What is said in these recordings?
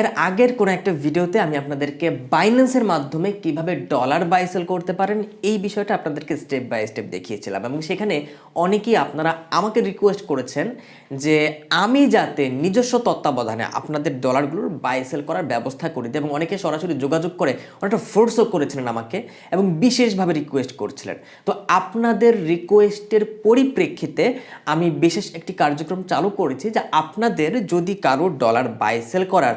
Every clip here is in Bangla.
er আগের কোনো একটা ভিডিওতে আমি আপনাদেরকে বাইন্যান্সের মাধ্যমে কীভাবে ডলার বাই সেল করতে পারেন, এই বিষয়টা আপনাদেরকে স্টেপ বাই স্টেপ দেখিয়েছিলাম। এবং সেখানে অনেকেই আপনারা আমাকে রিকোয়েস্ট করেছেন যে আমি যাতে নিজস্ব তত্ত্বাবধানে আপনাদের ডলারগুলোর বাই সেল করার ব্যবস্থা করে দিই এবং অনেকে সরাসরি যোগাযোগ করে অনেকটা ফোর্সও করেছিলেন আমাকে এবং বিশেষভাবে রিকোয়েস্ট করছিলেন। তো আপনাদের রিকোয়েস্টের পরিপ্রেক্ষিতে আমি বিশেষ একটি কার্যক্রম চালু করেছি যে আপনাদের যদি কারও ডলার বাই সেল করার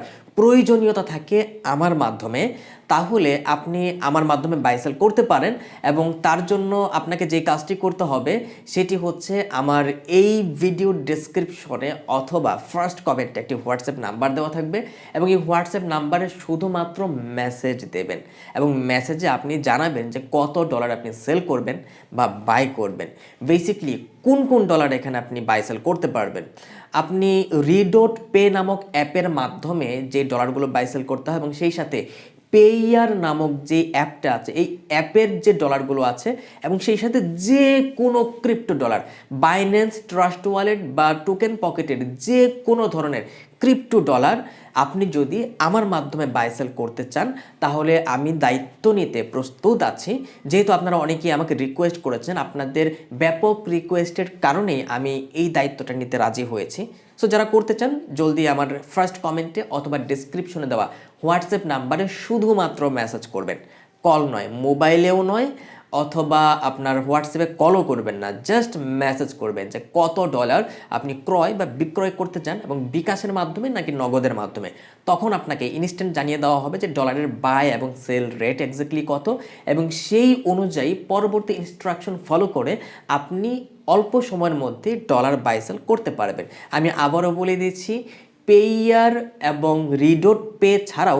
প্রয়োজনীয়তা থাকে আমার মাধ্যমে তাহলে আপনি আমার মাধ্যমে বাইসেল করতে পারেন এবং তার জন্য আপনাকে যে কাজটি করতে হবে সেটি হচ্ছে আমার এই ভিডিও ডেসক্রিপশনে অথবা ফার্স্ট কমেন্টে একটি হোয়াটসঅ্যাপ নাম্বার দেওয়া থাকবে এবং এই হোয়াটসঅ্যাপ নাম্বারে শুধুমাত্র মেসেজ দেবেন এবং মেসেজে আপনি জানাবেন যে কত ডলার আপনি সেল করবেন বা বাই করবেন। বেসিকলি কোন কোন ডলার এখানে আপনি বাই সেল করতে পারবেন? আপনি রিডোট পে নামক অ্যাপের মাধ্যমে যে ডলারগুলো বাই সেল করতে হয় এবং সেই সাথে পেয়ার নামক যে অ্যাপটা আছে, এই অ্যাপের যে ডলারগুলো আছে এবং সেই সাথে যে কোনো crypto dollar Binance trust wallet বা টোকেন পকেটের যে কোনো ধরনের ক্রিপ্টো ডলার আপনি যদি আমার মাধ্যমে বাইসেল করতে চান, তাহলে আমি দায়িত্ব নিতে প্রস্তুত আছি। যেহেতু আপনারা অনেকেই আমাকে রিকোয়েস্ট করেছেন, আপনাদের ব্যাপক রিকোয়েস্টের কারণেই আমি এই দায়িত্বটা নিতে রাজি হয়েছি। সো যারা করতে চান, জলদি আমার ফার্স্ট কমেন্টে অথবা ডিসক্রিপশনে দেওয়া হোয়াটসঅ্যাপ নাম্বারে শুধুমাত্র মেসেজ করবেন। কল নয়, মোবাইলেও নয়, অথবা আপনার হোয়াটসঅ্যাপে কলও করবেন না জাস্ট মেসেজ করবেন যে কত ডলার আপনি ক্রয় বা বিক্রয় করতে চান এবং বিকাশের মাধ্যমে নাকি নগদের মাধ্যমে। তখন আপনাকে ইনস্ট্যান্ট জানিয়ে দেওয়া হবে যে ডলারের বাই এবং সেল রেট এক্স্যাক্টলি কত এবং সেই অনুযায়ী পরবর্তী ইনস্ট্রাকশন ফলো করে আপনি অল্প সময়ের মধ্যে ডলার বাইসেল করতে পারবেন। আমি আবারও বলে দিচ্ছি পেয়ার এবং রিডোট পে ছাড়াও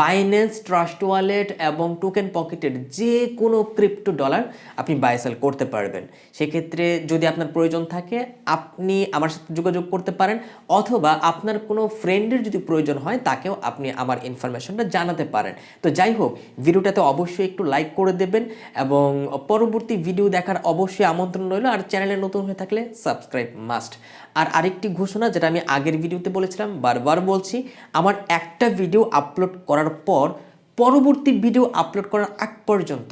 বাইন্যান্স, ট্রাস্ট ওয়ালেট এবং টোকেন পকেটের যে কোনো ক্রিপ্টো ডলার আপনি বাই সেল করতে পারবেন। সেক্ষেত্রে যদি আপনার প্রয়োজন থাকে, আপনি আমার সাথে যোগাযোগ করতে পারেন অথবা আপনার কোনো ফ্রেন্ডের যদি প্রয়োজন হয়, তাকেও আপনি আমার ইনফরমেশনটা জানাতে পারেন। তো যাই হোক, ভিডিওটাতে অবশ্যই একটু লাইক করে দেবেন এবং পরবর্তী ভিডিও দেখার অবশ্যই আমন্ত্রণ রইল। আর চ্যানেলে নতুন হয়ে থাকলে সাবস্ক্রাইব মাস্ট। আর আরেকটি ঘোষণা যেটা আমি আগের ভিডিওতে বলেছিলাম বারবার বলছি, আমার একটা ভিডিও আপলোড করার পর, পরবর্তী ভিডিও আপলোড করার আগ পর্যন্ত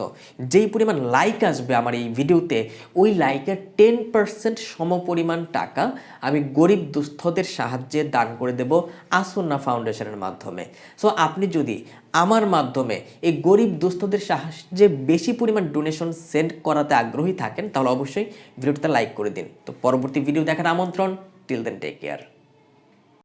যেই পরিমাণ লাইক আসবে আমার এই ভিডিওতে ওই লাইকের টেন পার্সেন্ট সমপরিমাণ টাকা আমি গরিব দুস্থদের সাহায্যে দান করে দেব আসন্না ফাউন্ডেশনের মাধ্যমে। সো আপনি যদি আমার মাধ্যমে এই গরিব দুস্থদের সাহায্যে বেশি পরিমাণ ডোনেশন সেন্ড করাতে আগ্রহী থাকেন, তাহলে অবশ্যই ভিডিওটা লাইক করে দিন। তো পরবর্তী ভিডিও দেখার আমন্ত্রণ টিল দেন টেক কেয়ার